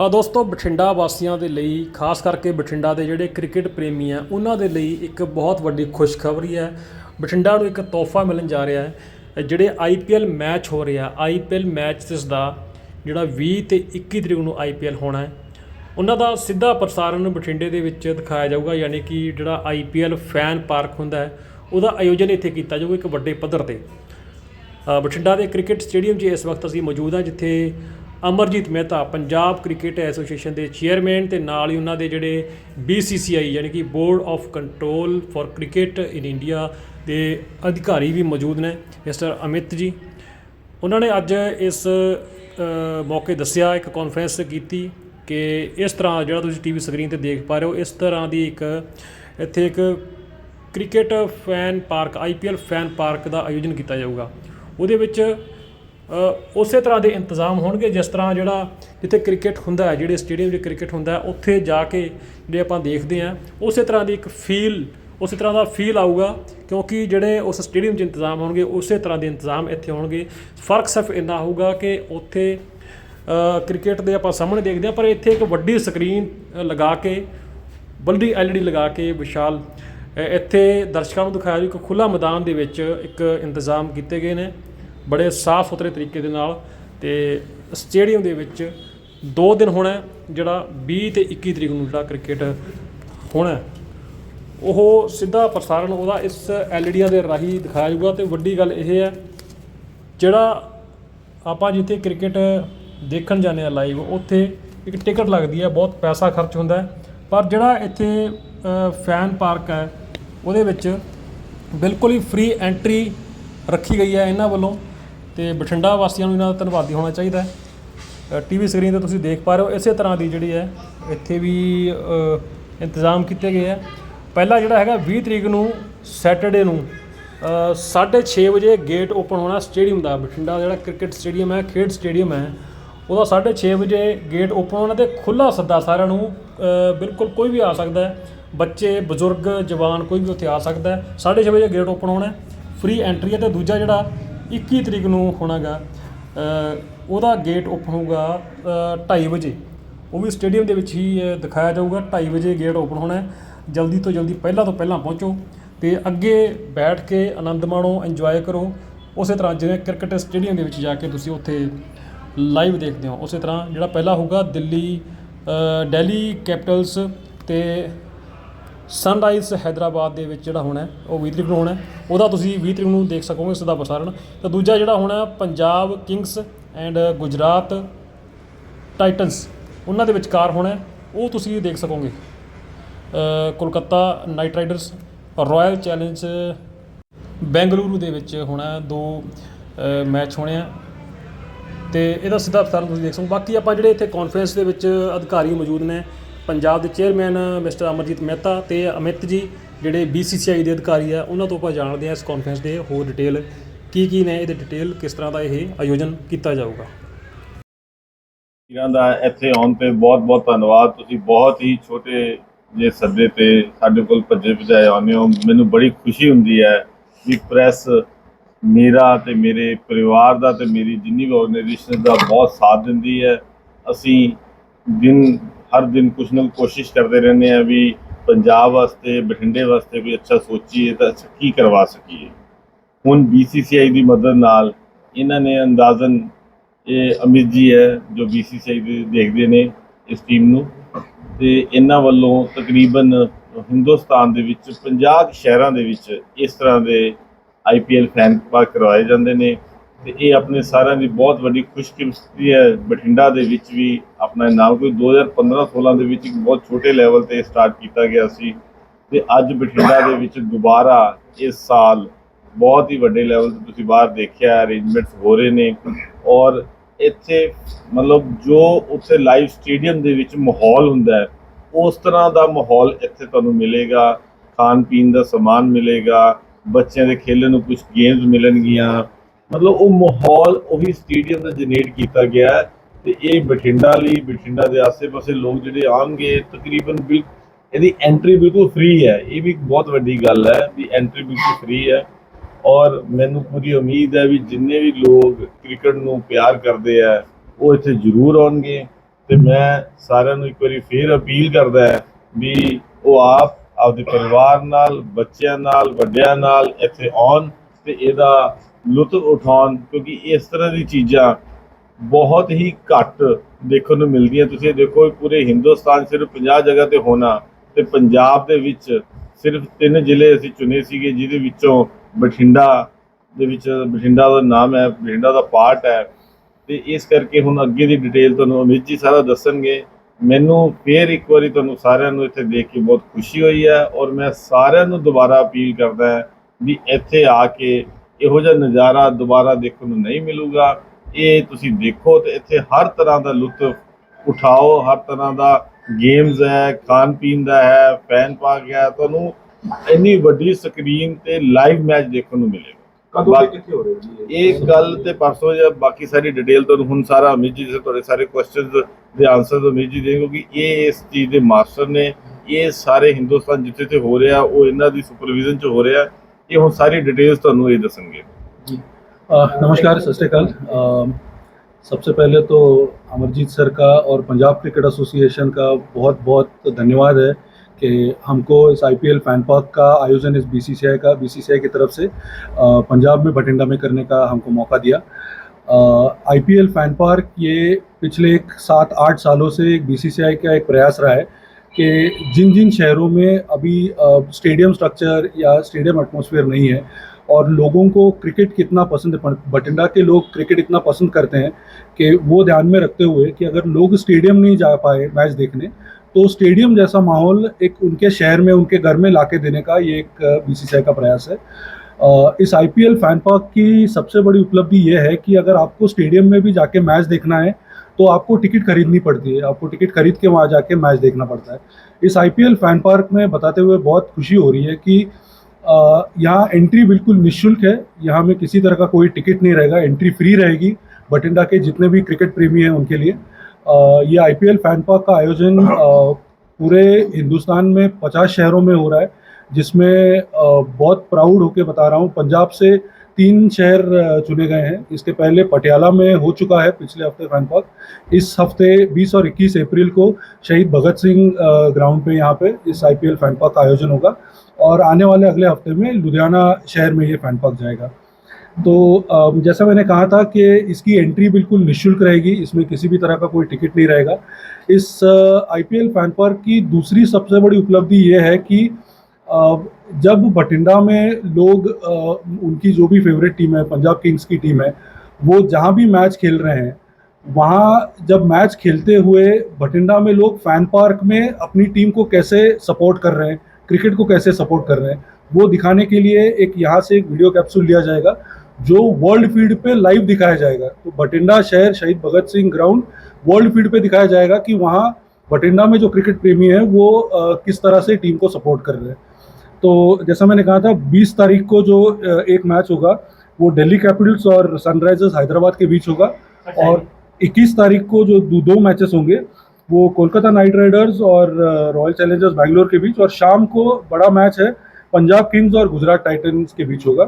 ਆ ਦੋਸਤੋ, ਬਠਿੰਡਾ ਵਾਸੀਆਂ ਦੇ ਲਈ, ਖਾਸ ਕਰਕੇ ਬਠਿੰਡਾ ਦੇ ਜਿਹੜੇ ਕ੍ਰਿਕਟ ਪ੍ਰੇਮੀ ਆ, ਉਹਨਾਂ ਦੇ ਲਈ ਇੱਕ ਬਹੁਤ ਵੱਡੀ ਖੁਸ਼ਖਬਰੀ ਹੈ। ਬਠਿੰਡਾ ਨੂੰ ਇੱਕ ਤੋਹਫਾ ਮਿਲਣ ਜਾ ਰਿਹਾ ਹੈ। ਇਹ ਜਿਹੜੇ ਆਈਪੀਐਲ ਮੈਚ ਹੋ ਰਿਹਾ ਆਈਪੀਐਲ ਮੈਚਸ ਦਾ ਜਿਹੜਾ 20 ਤੇ 21 ਤਰੀਕ ਨੂੰ ਆਈਪੀਐਲ ਹੋਣਾ ਹੈ। ਉਹਨਾਂ ਦਾ ਸਿੱਧਾ ਪ੍ਰਸਾਰਣ ਬਠਿੰਡੇ ਦੇ ਵਿੱਚ ਦਿਖਾਇਆ ਜਾਊਗਾ, ਯਾਨੀ ਕਿ ਜਿਹੜਾ ਆਈਪੀਐਲ ਫੈਨ ਪਾਰਕ ਹੁੰਦਾ ਹੈ, ਉਹਦਾ ਆਯੋਜਨ ਇੱਥੇ ਕੀਤਾ ਜਾਊਗਾ ਇੱਕ ਵੱਡੇ ਪੱਧਰ ਤੇ। ਬਠਿੰਡਾ ਦੇ ਕ੍ਰਿਕਟ ਸਟੇਡੀਅਮ 'ਚ ਇਸ ਵਕਤ ਅਸੀਂ ਮੌਜੂਦ ਹਾਂ, ਜਿੱਥੇ ਅਮਰਜੀਤ ਮਹਿਤਾ ਪੰਜਾਬ ਕ੍ਰਿਕਟ ਐਸੋਸੀਏਸ਼ਨ ਦੇ ਚੇਅਰਮੈਨ ਤੇ ਨਾਲ ਹੀ ਉਹਨਾਂ ਦੇ ਜਿਹੜੇ BCCI ਯਾਨੀ ਕਿ board of control for cricket in India ਦੇ ਅਧਿਕਾਰੀ ਵੀ ਮੌਜੂਦ ਨੇ, ਮਿਸਟਰ ਅਮਿਤ ਜੀ। ਉਹਨਾਂ ਨੇ ਅੱਜ ਇਸ ਮੌਕੇ ਦੱਸਿਆ, ਇੱਕ ਕਾਨਫਰੰਸ ਕੀਤੀ ਕਿ ਇਸ ਤਰ੍ਹਾਂ ਜਿਹੜਾ ਤੁਸੀਂ ਟੀਵੀ ਸਕਰੀਨ ਤੇ ਦੇਖ ਪਾ ਰਹੇ ਹੋ, ਇਸ ਤਰ੍ਹਾਂ ਦੀ ਇੱਕ, ਇੱਥੇ ਇੱਕ cricket fan park IPL fan park ਦਾ ਆਯੋਜਨ ਕੀਤਾ ਜਾਊਗਾ। ਉਹਦੇ ਵਿੱਚ ਉਸੇ ਤਰ੍ਹਾਂ ਦੇ ਇੰਤਜ਼ਾਮ ਹੋਣਗੇ ਜਿਸ ਤਰ੍ਹਾਂ ਜਿਹੜਾ ਜਿੱਥੇ ਕ੍ਰਿਕਟ ਹੁੰਦਾ ਹੈ, ਜਿਹੜੇ ਸਟੇਡੀਅਮ 'ਚ ਕ੍ਰਿਕਟ ਹੁੰਦਾ ਉੱਥੇ ਜਾ ਕੇ ਜਿਹੜੇ ਆਪਾਂ ਦੇਖਦੇ ਹਾਂ, ਉਸੇ ਤਰ੍ਹਾਂ ਦੀ ਇੱਕ ਫੀਲ ਉਸੇ ਤਰ੍ਹਾਂ ਦਾ ਫੀਲ ਆਊਗਾ ਕਿਉਂਕਿ ਜਿਹੜੇ ਉਸ ਸਟੇਡੀਅਮ 'ਚ ਇੰਤਜ਼ਾਮ ਹੋਣਗੇ, ਉਸੇ ਤਰ੍ਹਾਂ ਦੇ ਇੰਤਜ਼ਾਮ ਇੱਥੇ ਹੋਣਗੇ। ਫ਼ਰਕ ਸਿਰਫ ਇੰਨਾ ਹੋਊਗਾ ਕਿ ਉੱਥੇ ਕ੍ਰਿਕਟ ਦੇ ਆਪਾਂ ਸਾਹਮਣੇ ਦੇਖਦੇ ਹਾਂ, ਪਰ ਇੱਥੇ ਇੱਕ ਵੱਡੀ ਸਕਰੀਨ ਲਗਾ ਕੇ, ਬਲਦੀ ਐਲਈਡੀ ਲਗਾ ਕੇ ਵਿਸ਼ਾਲ ਇੱਥੇ ਦਰਸ਼ਕਾਂ ਨੂੰ ਦਿਖਾਇਆ ਜੀ ਇੱਕ ਖੁੱਲਾ ਮੈਦਾਨ ਦੇ ਵਿੱਚ ਇੱਕ ਇੰਤਜ਼ਾਮ ਕੀਤੇ ਗਏ ਨੇ। ਬੜੇ ਸਾਫ਼ ਸੁਥਰੇ ਤਰੀਕੇ ਦੇ ਨਾਲ ਤੇ ਸਟੇਡੀਅਮ ਦੇ ਵਿੱਚ ਦੋ ਦਿਨ ਹੋਣਾ ਜਿਹੜਾ 20 ਤੇ 21 ਤਰੀਕ ਨੂੰ ਜਿਹੜਾ ਕ੍ਰਿਕਟ ਹੋਣਾ ਉਹ ਸਿੱਧਾ ਪ੍ਰਸਾਰਣ ਉਹਦਾ ਇਸ ਐਲਈਡੀਆਂ ਦੇ ਰਾਹੀਂ ਦਿਖਾਇਆ ਜਾਊਗਾ ਤੇ ਵੱਡੀ ਗੱਲ ਇਹ ਹੈ, ਜਿਹੜਾ ਆਪਾਂ ਜਿੱਥੇ ਕ੍ਰਿਕਟ ਦੇਖਣ ਜਾਂਦੇ ਆ ਲਾਈਵ, ਉੱਥੇ ਇੱਕ ਟਿਕਟ ਲੱਗਦੀ ਹੈ, ਬਹੁਤ ਪੈਸਾ ਖਰਚ ਹੁੰਦਾ ਪਰ ਜਿਹੜਾ ਇੱਥੇ ਫੈਨ ਪਾਰਕ ਹੈ, ਉਹਦੇ ਵਿੱਚ ਬਿਲਕੁਲ ਹੀ ਫ੍ਰੀ ਐਂਟਰੀ ਰੱਖੀ ਗਈ ਹੈ ਇਹਨਾਂ ਵੱਲੋਂ। ਤੇ ਬਠਿੰਡਾ ਵਾਸੀਆਂ ਨੂੰ ਇਹਨਾਂ ਦਾ ਧੰਨਵਾਦੀ ਹੋਣਾ ਚਾਹੀਦਾ ਹੈ। ਟੀਵੀ ਸਕਰੀਨ ਤੇ ਤੁਸੀਂ ਦੇਖ ਪਾ ਰਹੇ ਹੋ, ਇਸੇ ਤਰ੍ਹਾਂ ਦੀ ਜਿਹੜੀ ਹੈ, ਇੱਥੇ ਵੀ ਇੰਤਜ਼ਾਮ ਕੀਤੇ ਗਏ ਆ ਪਹਿਲਾ ਜਿਹੜਾ ਹੈਗਾ 20 ਤਰੀਕ ਨੂੰ ਸੈਟਰਡੇ ਨੂੰ 6:30 ਵਜੇ ਗੇਟ ਓਪਨ ਹੋਣਾ ਸਟੇਡੀਅਮ ਦਾ, ਬਠਿੰਡਾ ਜਿਹੜਾ ਕ੍ਰਿਕਟ ਸਟੇਡੀਅਮ ਹੈ, ਖੇਡ ਸਟੇਡੀਅਮ ਹੈ, ਉਹਦਾ 6:30 ਵਜੇ ਗੇਟ ਓਪਨ ਹੋਣਾ ਤੇ ਖੁੱਲਾ ਸੱਦਾ ਸਾਰਿਆਂ ਨੂੰ ਬਿਲਕੁਲ ਕੋਈ ਵੀ ਆ ਸਕਦਾ ਹੈ। ਬੱਚੇ, ਬਜ਼ੁਰਗ, ਜਵਾਨ ਕੋਈ ਵੀ ਉੱਥੇ ਆ ਸਕਦਾ ਹੈ। 6:30 ਵਜੇ ਗੇਟ ਓਪਨ ਹੋਣਾ ਫ੍ਰੀ ਐਂਟਰੀ ਹੈ ਤੇ ਦੂਜਾ ਜਿਹੜਾ 21 ਤਰੀਕ ਨੂੰ ਹੋਣਾਗਾ। ਉਹਦਾ ਗੇਟ ਓਪਨ ਹੋਊਗਾ 2:30 ਵਜੇ। ਉਹ ਵੀ ਸਟੇਡੀਅਮ ਦੇ ਵਿੱਚ ਹੀ ਦਿਖਾਇਆ ਜਾਊਗਾ 2:30 ਵਜੇ ਗੇਟ ਓਪਨ ਹੋਣਾ ਹੈ। ਜਲਦੀ ਤੋਂ ਜਲਦੀ ਪਹਿਲਾਂ ਤੋਂ ਪਹਿਲਾਂ ਪਹੁੰਚੋ ਤੇ ਅੱਗੇ ਬੈਠ ਕੇ ਆਨੰਦ ਮਾਣੋ ਇੰਜੋਏ ਕਰੋ। ਉਸੇ ਤਰ੍ਹਾਂ ਜਿਵੇਂ ਕ੍ਰਿਕਟ ਸਟੇਡੀਅਮ ਦੇ ਵਿੱਚ ਜਾ ਕੇ ਤੁਸੀਂ ਉੱਥੇ ਲਾਈਵ ਦੇਖਦੇ ਹੋ। ਉਸੇ ਤਰ੍ਹਾਂ ਜਿਹੜਾ ਪਹਿਲਾ ਹੋਊਗਾ ਦਿੱਲੀ ਡੈਲੀ ਕੈਪੀਟਲਸ ਤੇ ਸਨਰਾਈਜ਼ ਹੈਦਰਾਬਾਦ ਦੇ ਵਿੱਚ ਜਿਹੜਾ ਹੋਣਾ ਉਹ 20 ਤਰੀਕ ਨੂੰ ਹੋਣਾ ਉਹਦਾ ਤੁਸੀਂ 20 ਤਰੀਕ ਨੂੰ ਦੇਖ ਸਕੋਗੇ ਇਸ ਦਾ ਪ੍ਰਸਾਰਣ। ਤੇ ਦੂਜਾ ਜਿਹੜਾ ਹੋਣਾ Punjab Kings and Gujarat Titans ਉਹਨਾਂ ਦੇ ਵਿਚਕਾਰ ਹੋਣਾ ਉਹ ਤੁਸੀਂ ਦੇਖ ਸਕੋਗੇ। Kolkata Knight Riders Royal Challenge Bengaluru ਦੇ ਵਿੱਚ ਹੋਣਾ ਦੋ ਮੈਚ ਹੋਣੇ ਆ। ਤੇ ਇਹਦਾ ਸਿੱਧਾ ਪ੍ਰਸਾਰਣ ਤੁਸੀਂ ਦੇਖ ਸਕੋ ਬਾਕੀ ਆਪਾਂ ਜਿਹੜੇ ਇੱਥੇ ਕਾਨਫਰੰਸ ਦੇ ਵਿੱਚ ਅਧਿਕਾਰੀ ਮੌਜੂਦ ਨੇ ਪੰਜਾਬ ਦੇ ਚੇਅਰਮੈਨ ਮਿਸਟਰ ਅਮਰਜੀਤ ਮਹਿਤਾ ਤੇ ਅਮਿਤ ਜੀ, ਜਿਹੜੇ BCCI ਦੇ ਅਧਿਕਾਰੀ ਆ, ਉਹਨਾਂ ਤੋਂ ਆਪਾਂ ਜਾਣਦੇ ਹਾਂ ਇਸ ਕਾਨਫਰੰਸ ਦੇ ਹੋਰ ਡਿਟੇਲ ਕੀ ਕੀ ਨੇ, ਇਹਦੇ ਡਿਟੇਲ ਕਿਸ ਤਰ੍ਹਾਂ ਦਾ ਇਹ ਆਯੋਜਨ ਕੀਤਾ ਜਾਊਗਾ। ਵੀਰਾਂ ਦਾ ਇੱਥੇ ਆਉਣ ਤੇ ਬਹੁਤ-ਬਹੁਤ ਧੰਨਵਾਦ। ਤੁਸੀਂ ਬਹੁਤ ਹੀ ਛੋਟੇ ਜੇ ਸੱਦੇ ਤੇ ਸਾਡੇ ਕੋਲ ਭੱਜੇ ਭਜਾਏ ਆਉਂਦੇ ਹੋ। ਮੈਨੂੰ ਬੜੀ ਖੁਸ਼ੀ ਹੁੰਦੀ ਹੈ ਵੀ ਪ੍ਰੈਸ ਮੇਰਾ ਤੇ ਮੇਰੇ ਪਰਿਵਾਰ ਦਾ ਤੇ ਮੇਰੀ ਜਿੰਨੀ ਵੀ ਆਰਗੇਨਾਈਜੇਸ਼ਨ ਦਾ ਬਹੁਤ ਸਾਥ ਦਿੰਦੀ ਹੈ। ਅਸੀਂ ਦਿਨ ਹਰ ਦਿਨ ਕੁਛ ਨਾ ਕੋਸ਼ਿਸ਼ ਕਰਦੇ ਰਹਿੰਦੇ ਆ ਵੀ ਪੰਜਾਬ ਵਾਸਤੇ, ਬਠਿੰਡੇ ਵਾਸਤੇ ਕੋਈ ਅੱਛਾ ਸੋਚੀਏ ਤਾਂ ਅੱਛਾ ਕੀ ਕਰਵਾ ਸਕੀਏ। ਹੁਣ BCCI ਦੀ ਮਦਦ ਨਾਲ ਇਹਨਾਂ ਨੇ ਅੰਦਾਜ਼ਨ ਇਹ ਅਮਿਤ ਜੀ ਹੈ ਜੋ BCCI ਦੇ ਦੇਖਦੇ ਨੇ ਇਸ ਟੀਮ ਨੂੰ ਤੇ ਇਹਨਾਂ ਵੱਲੋਂ ਤਕਰੀਬਨ ਹਿੰਦੁਸਤਾਨ ਦੇ ਵਿੱਚ 50 ਸ਼ਹਿਰਾਂ ਦੇ ਵਿੱਚ ਇਸ ਤਰ੍ਹਾਂ ਦੇ IPL ਫੈਨ ਪਾਰਕ ਕਰਵਾਏ ਜਾਂਦੇ ਨੇ। ਤੇ ਇਹ ਆਪਣੇ ਸਾਰਿਆਂ ਦੀ ਬਹੁਤ ਵੱਡੀ ਖੁਸ਼ਕਿਸਮਤੀ ਹੈ। ਬਠਿੰਡਾ ਦੇ ਵਿੱਚ ਵੀ ਆਪਣਾ ਨਾਮ ਕੋਈ 2015-16 ਦੇ ਵਿੱਚ ਇੱਕ ਬਹੁਤ ਛੋਟੇ ਲੈਵਲ ਤੇ ਸਟਾਰਟ ਕੀਤਾ ਗਿਆ ਸੀ। ਤੇ ਅੱਜ ਬਠਿੰਡਾ ਦੇ ਵਿੱਚ ਦੁਬਾਰਾ ਇਸ ਸਾਲ ਬਹੁਤ ਹੀ ਵੱਡੇ ਲੈਵਲ ਤੇ ਤੁਸੀਂ ਬਾਹਰ ਦੇਖਿਆ ਅਰੇਂਜਮੈਂਟਸ ਹੋ ਰਹੇ ਨੇ ਔਰ ਇੱਥੇ ਮਤਲਬ ਜੋ ਉੱਥੇ ਲਾਈਵ ਸਟੇਡੀਅਮ ਦੇ ਵਿੱਚ ਮਾਹੌਲ ਹੁੰਦਾ ਹੈ, ਉਸ ਤਰ੍ਹਾਂ ਦਾ ਮਾਹੌਲ ਇੱਥੇ ਤੁਹਾਨੂੰ ਮਿਲੇਗਾ। ਖਾਣ ਪੀਣ ਦਾ ਸਮਾਨ ਮਿਲੇਗਾ, ਬੱਚਿਆਂ ਦੇ ਖੇਲਣ ਨੂੰ ਕੁਝ ਗੇਮਸ ਮਿਲਣਗੀਆਂ ਮਤਲਬ ਉਹ ਮਾਹੌਲ, ਉਹੀ ਸਟੇਡੀਅਮ ਦਾ ਜਨਰੇਟ ਕੀਤਾ ਗਿਆ ਹੈ ਤੇ ਇਹ ਬਠਿੰਡਾ ਲਈ, ਬਠਿੰਡਾ ਦੇ ਆਸ-ਪਾਸੇ ਲੋਕ ਜਿਹੜੇ ਆਉਣਗੇ, ਤਕਰੀਬਨ ਬਿਲ, ਇਹਦੀ ਐਂਟਰੀ ਬਿਲਕੁਲ ਫ੍ਰੀ ਹੈ। ਇਹ ਵੀ ਇੱਕ ਬਹੁਤ ਵੱਡੀ ਗੱਲ ਹੈ ਵੀ ਐਂਟਰੀ ਬਿਲਕੁਲ ਫ੍ਰੀ ਹੈ ਔਰ ਮੈਨੂੰ ਪੂਰੀ ਉਮੀਦ ਹੈ ਵੀ ਜਿੰਨੇ ਵੀ ਲੋਕ ਕ੍ਰਿਕਟ ਨੂੰ ਪਿਆਰ ਕਰਦੇ ਆ ਉਹ ਇੱਥੇ ਜ਼ਰੂਰ ਆਉਣਗੇ ਤੇ ਤੇ ਮੈਂ ਸਾਰਿਆਂ ਨੂੰ ਇੱਕ ਵਾਰੀ ਫੇਰ ਅਪੀਲ ਕਰਦਾ ਹੈ ਵੀ ਉਹ ਆਪ ਆਪਦੇ ਪਰਿਵਾਰ ਨਾਲ, ਬੱਚਿਆਂ ਨਾਲ, ਵੱਡਿਆਂ ਨਾਲ ਇੱਥੇ ਆਉਣ ਤੇ ਇਹਦਾ ਲੁਤਫ ਉਠਾਉਣ, ਕਿਉਂਕਿ ਇਸ ਤਰ੍ਹਾਂ ਦੀ ਚੀਜ਼ਾਂ ਬਹੁਤ ਹੀ ਘੱਟ ਦੇਖਣ ਨੂੰ ਮਿਲਦੀਆਂ। ਤੁਸੀਂ ਦੇਖੋ, ਪੂਰੇ ਹਿੰਦੁਸਤਾਨ ਸਿਰਫ 50 ਜਗ੍ਹਾ ਤੇ ਹੋਣਾ ਤੇ ਪੰਜਾਬ ਦੇ ਵਿੱਚ ਸਿਰਫ ਤਿੰਨ ਜ਼ਿਲ੍ਹੇ ਅਸੀਂ ਚੁਣੇ ਸੀਗੇ, ਜਿਹਦੇ ਵਿੱਚੋਂ ਬਠਿੰਡਾ ਦੇ ਵਿੱਚ, ਬਠਿੰਡਾ ਦਾ ਨਾਮ ਹੈ, ਬਠਿੰਡਾ ਦਾ ਪਾਰਟ ਹੈ। ਤੇ ਇਸ ਕਰਕੇ ਹੁਣ ਅੱਗੇ ਦੀ ਡਿਟੇਲ ਤੁਹਾਨੂੰ ਅਮਿਤ ਜੀ ਸਾਰਾ ਦੱਸਣਗੇ। ਮੈਨੂੰ ਫੇਰ ਇੱਕ ਵਾਰੀ ਤੁਹਾਨੂੰ ਸਾਰਿਆਂ ਨੂੰ ਇੱਥੇ ਦੇਖ ਕੇ ਬਹੁਤ ਖੁਸ਼ੀ ਹੋਈ ਹੈ ਔਰ ਮੈਂ ਸਾਰਿਆਂ ਨੂੰ ਦੁਬਾਰਾ ਅਪੀਲ ਕਰਦਾ ਹਾਂ ਵੀ ਇੱਥੇ ਆ ਕੇ ਇਹੋ ਜਿਹਾ ਨਜ਼ਾਰਾ ਦੁਬਾਰਾ ਦੇਖਣ ਨੂੰ ਨਹੀਂ ਮਿਲੂਗਾ। ਇਹ ਤੁਸੀਂ ਦੇਖੋ ਤੇ ਇੱਥੇ ਹਰ ਤਰ੍ਹਾਂ ਦਾ ਲੁਤਫ ਉਠਾਓ ਹਰ ਤਰ੍ਹਾਂ ਦਾ ਗੇਮਸ ਹੈ ਖਾਣ ਪੀਣ ਦਾ ਹੈ ਫੈਨ ਪਾਰਕ ਹੈ ਤੁਹਾਨੂੰ ਇੰਨੀ ਵੱਡੀ ਸਕਰੀਨ ਤੇ ਲਾਈਵ ਮੈਚ ਦੇਖਣ ਨੂੰ ਮਿਲੇਗਾ। ਕਦੋਂ ਬਾ- ਤੇ ਕਿੱਥੇ ਹੋ ਰਿਹਾ ਜੀ ਇਹ? ਗੱਲ ਤੇ ਪਰਸੋਂ ਜਾਂ ਬਾਕੀ ਸਾਰੀ ਡਿਟੇਲ ਤੁਹਾਨੂੰ ਹੁਣ ਸਾਰਾ ਅਮਿਤ ਜੀ ਦੇ ਤੁਹਾਡੇ ਸਾਰੇ ਕੁਐਸਚਨਸ ਦੇ ਆਨਸਰ ਅਮਿਤ ਜੀ ਦੇਣਗੇ ਕਿਉਂਕਿ ਇਹ ਇਸ ਚੀਜ਼ ਦੇ ਮਾਸਟਰ ਨੇ ਇਹ ਸਾਰੇ ਹਿੰਦੁਸਤਾਨ ਜਿੱਥੇ ਤੇ ਹੋ ਰਿਹਾ ਉਹ ਇਹਨਾਂ ਦੀ ਸੁਪਰਵਿਜ਼ਨ ਚ ਹੋ ਰਿਹਾ। ਇਹ ਹੁਣ ਸਾਰੀ ਡਿਟੇਲਸ ਤੁਹਾਨੂੰ ਇਹ ਦੱਸਣਗੇ अ, नमस्कार सत श्रीकाल अ, सबसे पहले तो अमरजीत सर का और पंजाब क्रिकेट एसोसिएशन का बहुत बहुत धन्यवाद है कि हमको इस आईपीएल फैन पार्क का आयोजन इस बीसीसीआई का बीसीसीआई की तरफ से अ, पंजाब में बठिंडा में करने का हमको मौका दिया आईपीएल फैन पार्क ये पिछले एक सात आठ सालों से एक बीसीसीआई का एक प्रयास रहा है कि जिन जिन शहरों में अभी स्टेडियम स्ट्रक्चर या स्टेडियम एटमॉस्फेयर नहीं है और लोगों को क्रिकेट कितना पसंद है बठिंडा के लोग क्रिकेट इतना पसंद करते हैं कि वो ध्यान में रखते हुए कि अगर लोग स्टेडियम नहीं जा पाए मैच देखने तो स्टेडियम जैसा माहौल एक उनके शहर में, उनके घर में लाके देने का ये एक बीसीसीआई का प्रयास है। इस आईपीएल फ़ैन पार्क की सबसे बड़ी उपलब्धि यह है कि अगर आपको स्टेडियम में भी जाके मैच देखना है तो आपको टिकट खरीदनी पड़ती है आपको टिकट खरीद के वहाँ जाके मैच देखना पड़ता है। इस आईपीएल फ़ैन पार्क में बताते हुए बहुत खुशी हो रही है कि यहाँ एंट्री बिल्कुल निशुल्क है यहाँ में किसी तरह का कोई टिकट नहीं रहेगा एंट्री फ्री रहेगी बठिंडा के जितने भी क्रिकेट प्रेमी हैं उनके लिए। अ, ये आईपीएल फ़ैन पार्क का आयोजन पूरे हिंदुस्तान में 50 शहरों में हो रहा है जिसमें बहुत प्राउड होकर बता रहा हूँ पंजाब से तीन शहर चुने गए हैं। इसके पहले पटियाला में हो चुका है पिछले हफ़्ते फ़ैन पार्क इस हफ़्ते 20 और 21 अप्रैल को शहीद भगत सिंह ग्राउंड पे यहाँ पे इस आई आईपीएल फ़ैन पार्क का आयोजन होगा और आने वाले अगले हफ़्ते में लुधियाना शहर में ये फ़ैन पार्क जाएगा। तो जैसा मैंने कहा था कि इसकी एंट्री बिल्कुल निशुल्क रहेगी, इसमें किसी भी तरह का कोई टिकट नहीं रहेगा। इस आईपीएल फ़ैन पार्क की दूसरी सबसे बड़ी उपलब्धि ये है कि जब बठिंडा में लोग उनकी जो भी फेवरेट टीम है, पंजाब किंग्स की टीम है, वो जहाँ भी मैच खेल रहे हैं, वहाँ जब मैच खेलते हुए बठिंडा में लोग फ़ैन पार्क में अपनी टीम को कैसे सपोर्ट कर रहे हैं क्रिकेट को कैसे सपोर्ट कर रहे हैं, वो दिखाने के लिए एक यहाँ से एक वीडियो कैप्सूल लिया जाएगा, जो वर्ल्ड फ़ीड पे लाइव दिखाया जाएगा। तो बठिंडा शहर शहीद Bhagat Singh ground world field पे दिखाया जाएगा कि वहाँ बठिंडा में जो क्रिकेट प्रेमी है, वो किस तरह से टीम को सपोर्ट कर रहे हैं। तो जैसा मैंने कहा था 20 तारीख को जो एक मैच होगा वो दिल्ली कैपिटल्स और सनराइजर्स हैदराबाद के बीच होगा। और 21 तारीख को जो दो, दो मैचेस होंगे वो कोलकाता नाइट राइडर्स और रॉयल चैलेंजर्स बैंगलोर के बीच और शाम को बड़ा मैच है पंजाब किंग्स और गुजरात टाइटन्स के बीच होगा।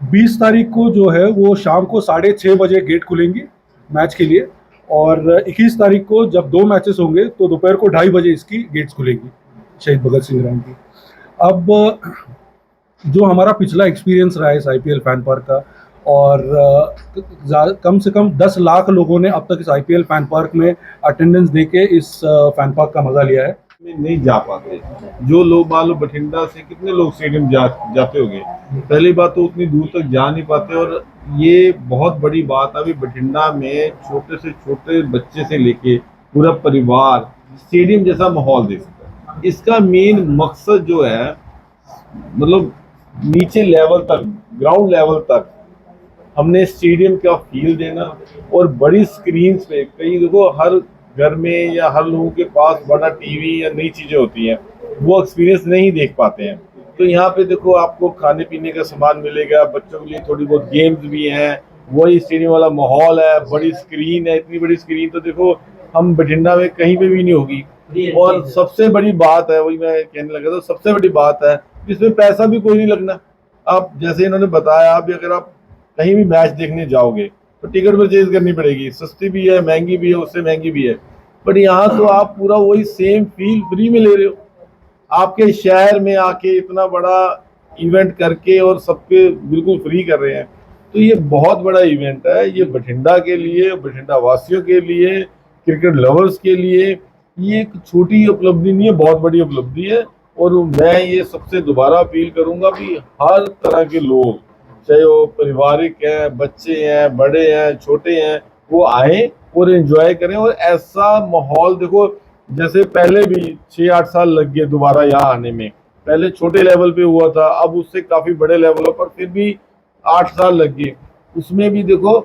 20 तारीख को जो है वो शाम को साढ़े छः बजे गेट खुलेंगी मैच के लिए और 21 तारीख को जब दो मैचेस होंगे तो दोपहर को ढाई बजे इसकी गेट्स खुलेंगी शहीद भगत सिंह ग्राउंड की। अब, जो हमारा पिछला एक्सपीरियंस रहा है इस आईपीएल फ़ैन पार्क का, और कम से कम 10 लाख लोगों ने अब तक इस आईपीएल फ़ैन पार्क में अटेंडेंस दे के इस फ़ैन पार्क का मज़ा लिया है। नहीं जा पाते। जो लोग, मान लो बठिंडा से कितने लोग स्टेडियम जा, जाते होंगे, पहली बात तो उतनी दूर तक जा नहीं पाते, और ये बहुत बड़ी बात है, अभी बठिंडा में छोटे से छोटे बच्चे से लेके पूरा परिवार स्टेडियम जैसा माहौल दे सकता इसका मेन मकसद जो है मतलब नीचे लेवल तक ग्राउंड लेवल तक, हमने स्टेडियम का फील देना और बड़ी स्क्रीन पे कई देखो हर घर में या हर लोगों के पास बड़ा टीवी या नई चीज़ें होती हैं, वो एक्सपीरियंस नहीं देख पाते हैं। तो यहाँ पे देखो आपको खाने पीने का सामान मिलेगा, बच्चों के लिए थोड़ी बहुत गेम्स भी हैं, वही स्टेडियम वाला माहौल है, बड़ी स्क्रीन है, इतनी बड़ी स्क्रीन तो देखो हम बठिंडा में कहीं पे भी नहीं होगी। और सबसे बड़ी बात है वही मैं कहने लगा था सबसे बड़ी बात है इसमें पैसा भी कोई नहीं लगना। आप जैसे इन्होंने बताया अभी अगर आप कहीं भी मैच देखने जाओगे तो टिकट परचेज करनी पड़ेगी। सस्ती भी है महँगी भी है उससे महँगी भी है। बट यहाँ तो आप पूरा वही सेम फील फ्री में ले रहे हो। आपके शहर में आके इतना बड़ा इवेंट करके और सबके बिल्कुल फ्री कर रहे हैं। तो ये बहुत बड़ा इवेंट है। ये बठिंडा के लिए बठिंडा वासियों के लिए क्रिकेट लवर्स के लिए ये एक छोटी उपलब्धि नहीं है, बहुत बड़ी उपलब्धि है और मैं ये सबसे दोबारा अपील करूँगा कि हर तरह के लोग, चाहे वो पारिवारिक हैं, बच्चे हैं, बड़े हैं, छोटे हैं, वो आए और एंजॉय करें और ऐसा माहौल देखो, जैसे पहले भी छः आठ साल लग गए दोबारा यहाँ आने में। पहले छोटे लेवल पे हुआ था, अब उससे काफ़ी बड़े लेवलों पर फिर भी आठ साल लग गए। उसमें भी देखो,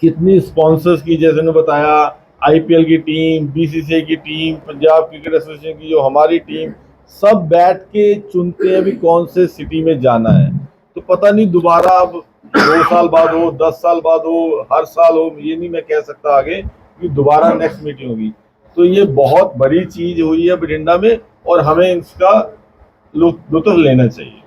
कितनी स्पॉन्सर्स की, जैसे ने बताया आईपीएल की टीम, बीसीसीआई की टीम, पंजाब क्रिकेट एसोसिएशन की जो हमारी टीम, सब बैठ के चुनते हैं भी कौन से सिटी में जाना है। तो पता नहीं दोबारा अब दो साल बाद हो, दस साल बाद हो, हर साल हो, ये नहीं मैं कह सकता आगे कि दोबारा नेक्स्ट मीटिंग होगी। तो ये बहुत बड़ी चीज़ हुई है बठिंडा में और हमें इसका लुत्फ लेना चाहिए।